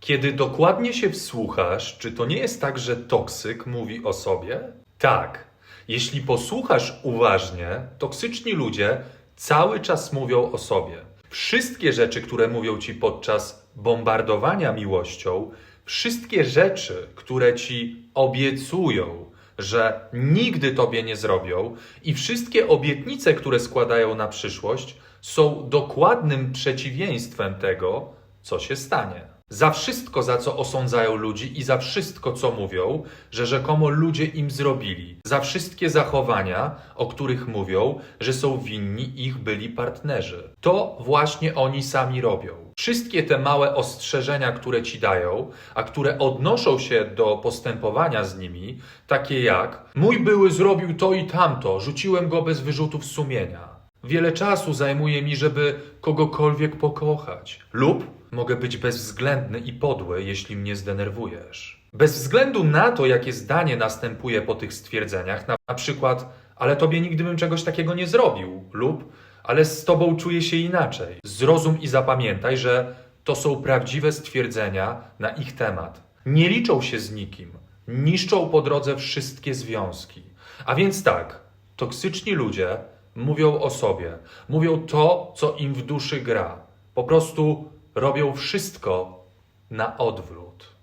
Kiedy dokładnie się wsłuchasz, czy to nie jest tak, że toksyk mówi o sobie? Tak. Jeśli posłuchasz uważnie, toksyczni ludzie cały czas mówią o sobie. Wszystkie rzeczy, które mówią ci podczas bombardowania miłością, wszystkie rzeczy, które ci obiecują, że nigdy tobie nie zrobią, i wszystkie obietnice, które składają na przyszłość, są dokładnym przeciwieństwem tego, co się stanie. Za wszystko, za co osądzają ludzi i za wszystko, co mówią, że rzekomo ludzie im zrobili. Za wszystkie zachowania, o których mówią, że są winni ich byli partnerzy. To właśnie oni sami robią. Wszystkie te małe ostrzeżenia, które ci dają, a które odnoszą się do postępowania z nimi, takie jak mój były zrobił to i tamto, rzuciłem go bez wyrzutów sumienia. Wiele czasu zajmuje mi, żeby kogokolwiek pokochać. Lub mogę być bezwzględny i podły, jeśli mnie zdenerwujesz. Bez względu na to, jakie zdanie następuje po tych stwierdzeniach, na, przykład, ale tobie nigdy bym czegoś takiego nie zrobił, lub ale z tobą czuję się inaczej. Zrozum i zapamiętaj, że to są prawdziwe stwierdzenia na ich temat. Nie liczą się z nikim, niszczą po drodze wszystkie związki. A więc tak, toksyczni ludzie mówią o sobie, mówią to, co im w duszy gra. Po prostu robią wszystko na odwrót.